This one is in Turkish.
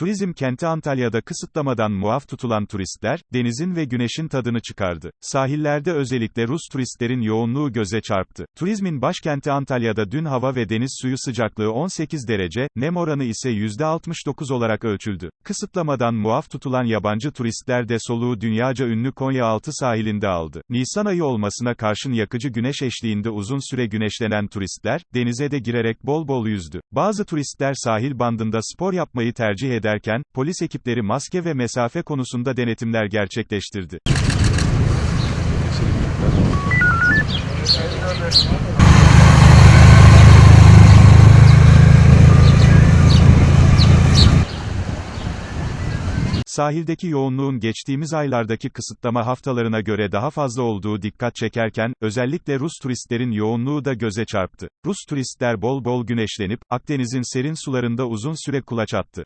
Turizm kenti Antalya'da kısıtlamadan muaf tutulan turistler, denizin ve güneşin tadını çıkardı. Sahillerde özellikle Rus turistlerin yoğunluğu göze çarptı. Turizmin başkenti Antalya'da dün hava ve deniz suyu sıcaklığı 18 derece, nem oranı ise %69 olarak ölçüldü. Kısıtlamadan muaf tutulan yabancı turistler de soluğu dünyaca ünlü Konyaaltı sahilinde aldı. Nisan ayı olmasına karşın yakıcı güneş eşliğinde uzun süre güneşlenen turistler, denize de girerek bol bol yüzdü. Bazı turistler sahil bandında spor yapmayı tercih ederken, polis ekipleri maske ve mesafe konusunda denetimler gerçekleştirdi. Sahildeki yoğunluğun geçtiğimiz aylardaki kısıtlama haftalarına göre daha fazla olduğu dikkat çekerken, özellikle Rus turistlerin yoğunluğu da göze çarptı. Rus turistler bol bol güneşlenip, Akdeniz'in serin sularında uzun süre kulaç attı.